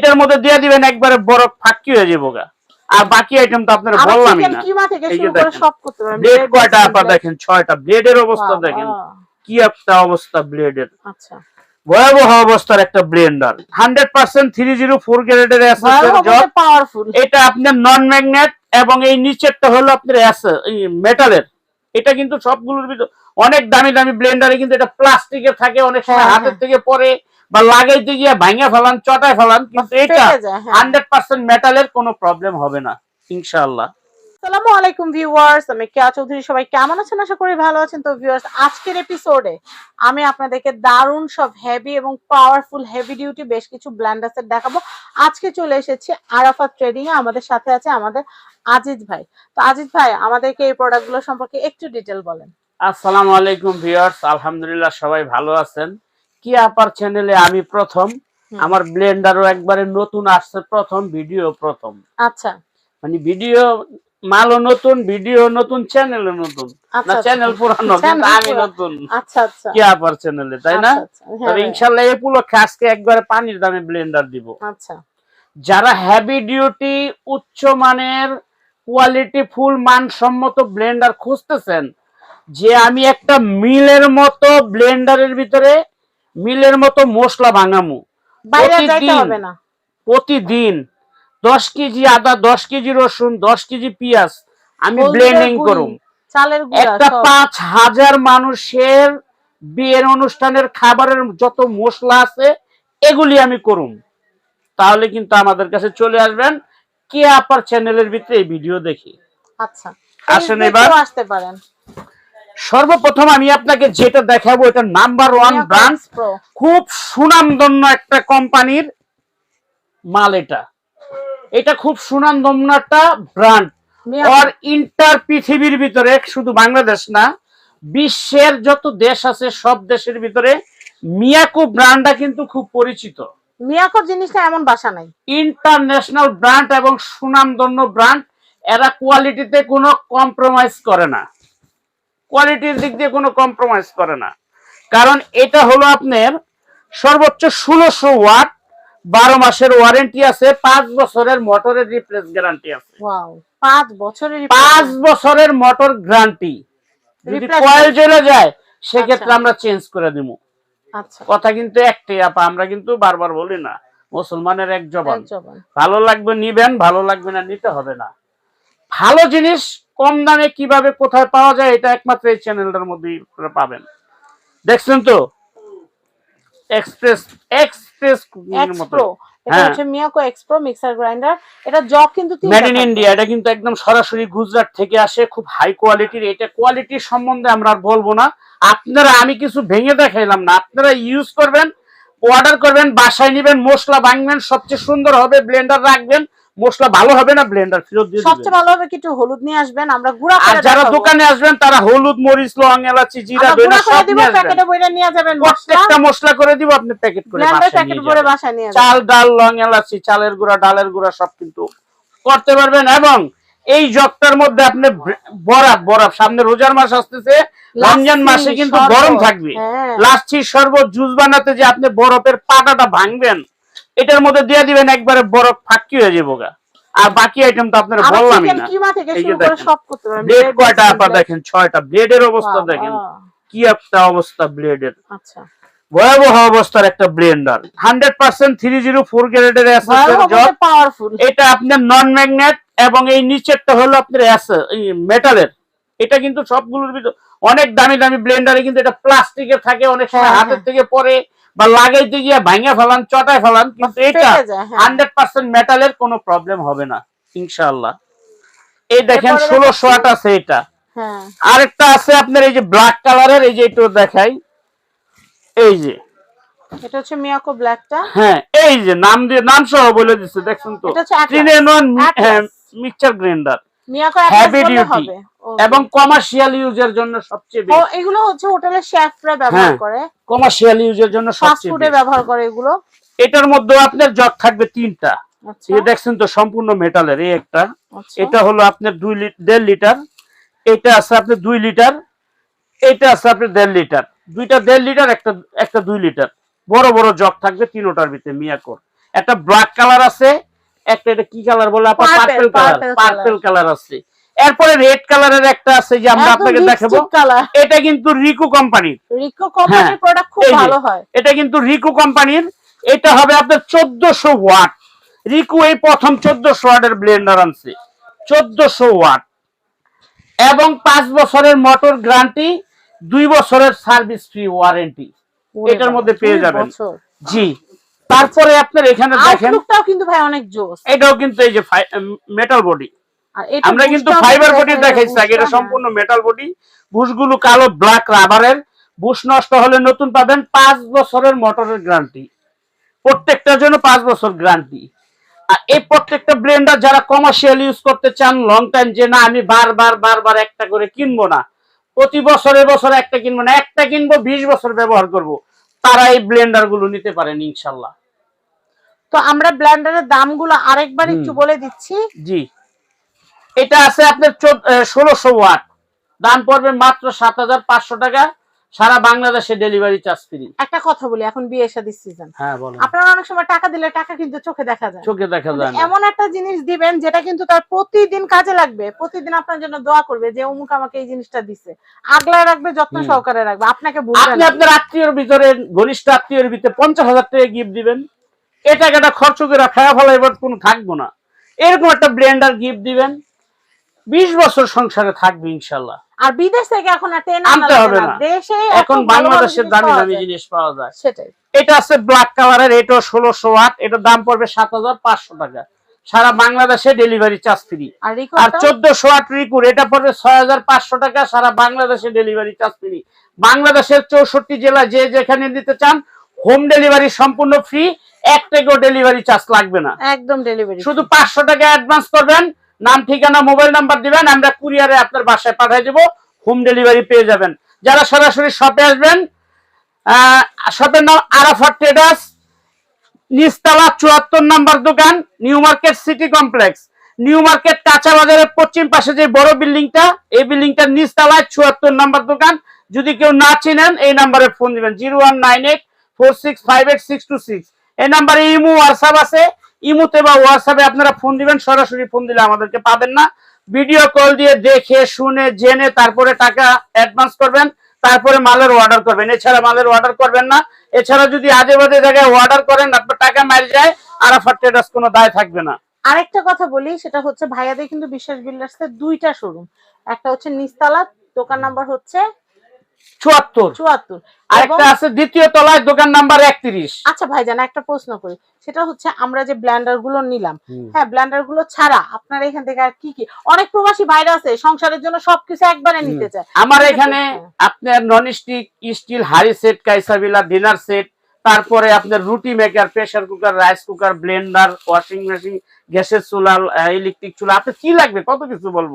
এটার মধ্যে দিয়ে দিবেন একবারে বরফ ফাঁকি হয়ে যাব গা। আর বাকি আইটেম তো আপনার বললামই না। ব্লেড কয়টা আছে, দেখেন ছয়টা। ব্লেডের অবস্থা দেখেন কি একটা অবস্থা ব্লেডের আচ্ছা। ভয়াবহ অবস্থার একটা blender hundred percent three zero four গ্রেডের পাওয়ারফুল এটা আপনার নন ম্যাগনেট এবং এই নিচেরটা হলো আপনার মেটালের এটা কিন্তু সবগুলোর ভিতর অনেক দামি দামি ব্লেন্ডারে কিন্তু এটা প্লাস্টিকের থাকে অনেক সময় হ্যাঁ, হাতের হ্যাঁ। থেকে পরে বা লাগাইতে গিয়ে ভাঙা ফেলান চটায় ফেলান কিন্তু এটা। হান্ড্রেড পার্সেন্ট মেটালের কোনো প্রবলেম হবে না ইনশাআল্লাহ। আসসালামু আলাইকুম ভিউয়ার্স আমি কেয়া চৌধুরী সবাই কেমন আছেন? আশা করি ভালো আছেন। তো ভিউয়ার্স আজকের এপিসোডে আমি আপনাদেরকে দারুণ সব হেভি এবং পাওয়ারফুল হেভি ডিউটি বেশ কিছু দেখাবো। আজকে চলে এসেছি ট্রেডিং এ আমাদের সাথে আছে আমাদের আজিজ ভাই। তো আজিজ ভাই আমাদেরকে এই প্রোডাক্টগুলো সম্পর্কে একটু ডিটেল বলেন। আসসালামু আলাইকুম ভিউয়ার্স আলহামদুলিল্লাহ সবাই ভালো আছেন। কি আপার চ্যানেলে আমি প্রথম। আমার ব্লেন্ডারও একবারে নতুন আসছে প্রথম ভিডিও প্রথম। আচ্ছা। মানে ভিডিও মালও নতুন ভিডিও নতুন চ্যানেলও নতুন। আচ্ছা, না আচ্ছা। চ্যানেল পুরানো Channel আমি নতুন। আচ্ছা আচ্ছা। কি আপার চ্যানেলে তাই না? আচ্ছা, আচ্ছা, হ্যাঁ, তবে হ্যাঁ, ইনশাল্লাহ এই উপলক্ষে আজকে একবারে পানির দামে ব্লেন্ডার দিব। আচ্ছা। যারা হ্যাভি ডিউটি উচ্চ মানের কোয়ালিটি ফুল মানসম্মত ব্লেন্ডার খুঁজতেছেন যে আমি একটা মিলের মতো ব্লেন্ডারের ভিতরে মিলের মতো মশলা ভাঙামু। প্রতিদিন প্রতিদিন দশ কেজি আদা দশ কেজি রসুন দশ কেজি পেঁয়াজ আমি ব্লেন্ডিং করুম। একটা পাঁচ হাজার মানুষের বিয়ের অনুষ্ঠানের খাবারের যত মশলা আছে এগুলি আমি করুম। তাহলে কিন্তু আমাদের কাছে চলে আসবেন কে আপার চ্যানেলের ভিতরে এই ভিডিও দেখি? আচ্ছা আসেন এবার। আসতে পারেন। সর্বপ্রথম আমি আপনাকে যেটা দেখাবো এটা নাম্বার ওয়ান ব্রান্ড খুব সুনামধন্য একটা কোম্পানির মাল এটা। এটা খুব সুনামধন্য একটা ব্র্যান্ড আর ইন্টার পৃথিবীর ভিতরে শুধু বাংলাদেশ না বিশ্বের যত দেশ আছে সব দেশের ভিতরে মিয়াকো ব্র্যান্ডটা কিন্তু খুব পরিচিত। মিয়াকোর জিনিসটা এমন বাসা নাই। ইন্টারন্যাশনাল ব্র্যান্ড এবং সুনামধন্য ব্র্যান্ড এরা কোয়ালিটিতে কোনো কম্প্রোমাইজ করে না। কোয়ালিটির দিক দিয়ে কোনো কম্প্রোমাইজ করে না। কারণ এটা হলো আপনার সর্বোচ্চ ষোলোশো ওয়াট বারো মাসের ওয়ারেন্টি আছে পাঁচ বছরের মোটরের রিপ্লেস গ্যারান্টি আছে। পাঁচ বছরের পাঁচ বছরের মোটর গ্যারান্টি যদি কয়েল জ্বলে যায় সেক্ষেত্রে আচ্ছা। আমরা চেঞ্জ করে দিব আচ্ছা। কথা কিন্তু একটাই আপা আমরা কিন্তু বারবার বলি না মুসলমানের এক জবান। ভালো লাগবে নিবেন ভালো লাগবে না নিতে হবে না। ভালো জিনিস কম দামে কীভাবে কোথায় পাওয়া যায় এটা একমাত্র এই চ্যানেলটার মধ্যেই পাবেন। দেখছেন তো? এক্সপ্রেস এক্সপ্রেস মতো। এটা হ্যাঁ। হচ্ছে Miyako X pro mixer grinder এটা কিন্তু মেড ইন ইন্ডিয়া এটা কিন্তু একদম সরাসরি গুজরাট থেকে আসে খুব হাই কোয়ালিটির এটা কোয়ালিটির সম্বন্ধে আমরা আর বলব না। আপনারা আমি কিছু ভেঙে দেখাইলাম না। আপনারা ইউজ করবেন অর্ডার করবেন বাসায় নেবেন মশলা ভাঙবেন সবচেয়ে সুন্দর হবে ব্লেন্ডার রাখবেন। মশলা ভালো হবে না ব্লেন্ডার ফেরত দিয়ে দিবেন। সবচেয়ে ভালো হবে কি একটু হলুদ নিয়ে আসবেন? আমরা গুঁড়া আর করে যারা দোকানে আসবেন তারা হলুদ মরিচ লং এলাচি জিরা ধনে সব নিয়ে আসবেন। প্যাকেটে বইটা নিয়ে যাবেন মশলা। প্রত্যেকটা মশলা করে দিব আপনি প্যাকেট করে ব্লেন্ডার প্যাকেট নিয়ে যাবেন। বাসায় নিয়ে চাল ডাল লং এলাচি চালের গুঁড়া ডালের গুঁড়া সব কিন্তু করতে পারবেন এবং এই জগটার মধ্যে আপনি ব- বরফ বরফ সামনে রোজার মাস আসতেছে রমজান মাসে কিন্তু গরম থাকবে। হ্যাঁ। লাচ্ছি শরবত জুস বানাতে যে আপনি বরফের পাটাটা ভাঙবেন এটার মধ্যে দিয়ে দিবেন একবারে বরফ ফাঁকি হয়ে যাব গা। আর বাকি আইটেম তো আপনার আবার বললামই না। ব্লেড কয়টা দেখেন ছয়টা। ব্লেডের অবস্থা দেখেন কি একটা অবস্থা ব্লেডের। আচ্ছা। ভয়াবহ অবস্থার একটা blender. Hundred percent three zero four গ্রেডের এটা আপনার নন ম্যাগনেট এবং এই নিচেরটা হলো আপনার মেটালের এটা কিন্তু সবগুলোর ভিতর অনেক দামি দামি ব্লেন্ডারে কিন্তু এটা প্লাস্টিকের থাকে অনেক সময় হ্যাঁ, হাতের হ্যাঁ। থেকে পরে বা লাগাইতে গিয়ে ভাঙা ফেলান চটায় ফেলান কিন্তু এটা। হান্ড্রেড পার্সেন্ট মেটালের কোনো প্রবলেম হবে না ইনশাআল্লাহ। এই দেখেন ষোলোশো আট আছে এটা। হ্যাঁ। আরেকটা আছে আপনার এই যে ব্ল্যাক কালারের এই যে একটু দেখাই। এই যে। এটা হচ্ছে মিয়াকো ব্ল্যাকটা হ্যাঁ এই যে নাম দিয়ে নাম সহ বলে দিচ্ছে দেখছেন তো। মিক্সচার গ্রাইন্ডার হেভি ও, এবং কমার্শিয়াল ইউজের জন্য সবচেয়ে বেশি। এগুলো হচ্ছে হোটেলের শেফরা ব্যবহার হ্যাঁ, করে। কমার্শিয়াল ইউজের জন্য সবচেয়ে ফুডে ব্যবহার করে এগুলো। এটার মধ্যে আপনার জগ থাকবে তিনটা। আচ্ছা। এই দেখছেন তো সম্পূর্ণ মেটালের এই একটা। আচ্ছা। এটা হলো আপনার দুই দেড় লিটার। এটা আছে আপনার দুই লিটার। এটা আছে আপনার দেড় লিটার। দুইটা দেড় লিটার একটা একটা দুই লিটার। বড় বড় জগ থাকবে তিনোটার ভিতরে মিয়াকোর। একটা ব্ল্যাক কালার আছে একটা এটা কি কালার বলে? আপনার পার্পল কালার পার্পল কালার আছে। এরপরে রেড কালারের একটা আছে যে আমরা আপনাকে দেখাবো। এটা কিন্তু রিকো কোম্পানির রিকো কোম্পানির প্রোডাক্ট খুব ভালো হয়। এটা কিন্তু রিকু কোম্পানির এটা হবে আপনার চোদ্দশো ওয়াট। রিকু এই প্রথম চোদ্দশো ওয়াটের ব্লেন্ডার আনছে। চোদ্দশো ওয়াট। এবং পাঁচ বছরের মোটর গ্যারান্টি দুই বছরের সার্ভিস ফ্রি ওয়ারেন্টি এটার মধ্যে পেয়ে যাবেন। জি। তারপরে আপনার এখানে দেখেন আউটলুকটাও কিন্তু ভাই অনেক জোস। এটাও কিন্তু এই যে মেটাল বডি আর এটা আমরা কিন্তু ফাইবার বডি দেখাইছি আগে এটা সম্পূর্ণ মেটাল বডি বুশগুলো কালো ব্ল্যাক রাবারের বুশ নষ্ট হলে নতুন পাবেন পাঁচ বছরের মোটরের গ্যারান্টি প্রত্যেকটার জন্য পাঁচ বছর গ্যারান্টি আর এই প্রত্যেকটা ব্লেন্ডার যারা কমার্শিয়াল ইউজ করতে চান লং টাইম যে না আমি বারবার বারবার একটা করে কিনবো না। প্রতি বছরে বছর একটা কিনবো না একটা কিনবো বিশ বছর ব্যবহার করব। তারা এই ব্লেন্ডারগুলো নিতে পারেন ইনশাল্লাহ। তো আমরা ব্লেন্ডারের দামগুলো আরেকবার একটু বলে দিচ্ছি। জি। এটা আছে আপনার ষোলোশো ওয়াট। দাম পড়বে মাত্র সাত হাজার পাঁচশো টাকা। সারা বাংলাদেশে ডেলিভারি চার্জ ফ্রি একটা কথা বলি এখন বিয়ে শাদির সিজন হ্যাঁ বলেন। আপনারা অনেক সময় টাকা দিলে টাকা কিন্তু চোখে দেখা যায়। চোখে দেখা যায় এমন একটা জিনিস দিবেন যেটা কিন্তু তার প্রতিদিন কাজে লাগবে। প্রতিদিন আপনার জন্য দোয়া করবে যে অমুক আমাকে এই জিনিসটা দিছে। আগলায় রাখবে যত্ন সহকারে রাখবে। আপনাকে আপনি আপনার আত্মীয়র ভিতরে ঘনিষ্ঠ আত্মীয়র ভিতরে পঞ্চাশ হাজার টাকা গিফট দিবেন। এ টাকাটা খরচ করে খাওয়া ফেলা এবার কোনো থাকব না। এরকম একটা ব্লেন্ডার গিফট দিবেন বিশ বছর সংসারে থাকবে ইনশাল্লাহ। আর বিদেশ থেকে এখন আনতে হবে না। দেশে এখন বাংলাদেশের দামি দামি জিনিস পাওয়া যায়। সেটাই। এটা আছে ব্ল্যাক কালারের এটাও ষোলোশো ওয়াট এটার দাম পড়বে সাত হাজার পাঁচশো টাকা। সারা বাংলাদেশে ডেলিভারি চার্জ ফ্রি আর চোদ্দশো ওয়াট রিকুর এটা পড়বে ছয় হাজার পাঁচশো টাকা সারা বাংলাদেশে ডেলিভারি চার্জ ফ্রি বাংলাদেশের চৌষট্টি জেলা যে যেখানে নিতে চান হোম ডেলিভারি সম্পূর্ণ ফ্রি এক টাকাও ডেলিভারি চার্জ লাগবে না। একদম ডেলিভারি শুধু পাঁচশো টাকা অ্যাডভান্স করবেন নাম ঠিকানা মোবাইল নাম্বার দিবেন আমরা কুরিয়ারে আপনার বাসায় পাঠিয়ে দেবো হোম ডেলিভারি পেয়ে যাবেন। যারা সরাসরি শপে আসবেন শপের নাম আরাফাট ট্রেডার্স নিচতলা চুয়াত্তর নাম্বার দোকান new market city complex new market কাঁচা বাজারের পশ্চিম পাশে যে বড় বিল্ডিংটা এই বিল্ডিংটার নিচতলায় চুয়াত্তর নাম্বার দোকান। যদি কেউ না চিনেন এই নাম্বারে ফোন দিবেন zero one nine eight four six five eight six two six এই নাম্বারে ইমো হোয়াটসঅ্যাপ আছে। ইমোতে বা হোয়াটসঅ্যাপে আপনারা ফোন দিবেন, সরাসরি ফোন দিলে আমাদেরকে পাবেন না। ভিডিও কল দিয়ে দেখে, শুনে, জেনে তারপরে টাকা অ্যাডভান্স করবেন, তারপরে মালের অর্ডার করবেন। এছাড়া মালের অর্ডার করবেন না। এছাড়া যদি আজে বাজে জায়গায় অর্ডার করেন, আপনার টাকা মার যায় আরাফাট ট্রেডার্স কোনো দায় থাকবে না। আরেকটা কথা বলি, সেটা হচ্ছে ভাইয়াদের কিন্তু বিশ্বাস বিল্ডার্স দুইটা শোরুম একটা হচ্ছে নিস্তালা দোকান নাম্বার হচ্ছে চুয়াত্তর। চুয়াত্তর। আরেকটা আছে দ্বিতীয় তলায় দোকান নাম্বার একত্রিশ। আচ্ছা ভাইজান একটা প্রশ্ন করি। সেটা হচ্ছে আমরা যে ব্ল্যান্ডারগুলো নিলাম হ্যাঁ ব্ল্যান্ডারগুলো ছাড়া আপনার এখান থেকে আর কি কি? অনেক প্রবাসী আছে সংসারের জন্য সবকিছু একবারে নিতে চায়। আমার এখানে আপনার নন স্টিক স্টিল হাড়ি সেট কাইসাবিলা ডিনার সেট তারপরে আপনার রুটি maker pressure cooker rice cooker blender washing machine গ্যাসের চুলা ইলেকট্রিক চুলা আপনি কি লাগবে? কত কিছু বলব?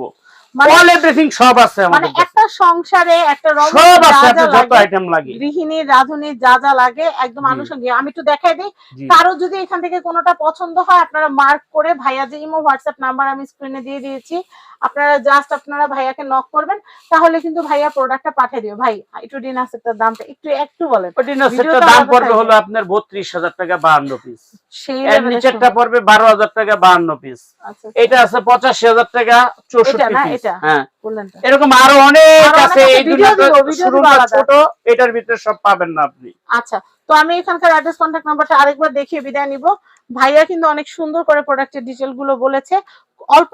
অল এভরিথিং সব আছে মানে আমাদের কাছে। একটা সংসারে একটা সব আছে আপনার যত আইটেম লাগে। গৃহিণীর রাঁধুনির যা যা লাগে একদম আনুষঙ্গিক। আমি একটু দেখাই দিই কারও যদি এখান থেকে কোনোটা পছন্দ হয় আপনারা মার্ক করে ভাইয়া যে ইমো হোয়াটসঅ্যাপ নাম্বার আমি স্ক্রিনে দিয়ে দিয়েছি আপনারা জাস্ট আপনারা ভাইয়াকে নক করবেন তাহলে কিন্তু ভাইয়া প্রোডাক্টটা পাঠিয়ে দিবে। ভাই একটু ডিনার সেটটার দামটা একটু একটু বলেন। ডিনার সেটটার দাম পড়বে হলো আপনার বত্রিশ হাজার টাকা বাহান্ন পিস এর নিচেরটা পড়বে বারো হাজার টাকা বাহান্ন পিস আচ্ছা এটা আছে পঁচাশি হাজার টাকা চৌষট্টি এটা না, পিস এটা? হ্যাঁ। এরকম আরও অনেক আছে এই। ছোট এটার ভিতরে সব পাবেন না আপনি। আচ্ছা তো আমি এখানকার অ্যাড্রেস কন্ট্যাক্ট নাম্বারটা আরেকবার দেখিয়ে বিদায় নিব। ভাইয়া কিন্তু অনেক সুন্দর করে প্রোডাক্টের ডিটেলগুলো বলেছে। অল্প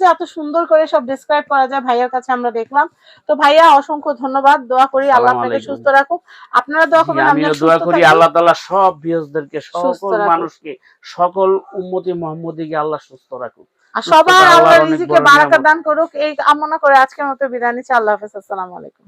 যে এত সুন্দর করে সব ডিসক্রাইব করা যায় ভাইয়ার কাছে আমরা দেখলাম। তো ভাইয়া অসংখ্য ধন্যবাদ। দোয়া করি আল্লাহ আপনাকে সুস্থ রাখুক। আপনারা দোয়া করবেন আমিও দোয়া করি আল্লাহ তাআলা সব বিয়সদেরকে সকল মানুষকে সকল উম্মতি মুহাম্মদীকে আল্লাহ সুস্থ রাখুক। আর সবাই সবার আল্লাহ নিজেকে বারাকা দান করুক। এই কামনা করে আজকের মতো বিদায় নিচ্ছি। আল্লাহ হাফেজ। আসসালামু আলাইকুম।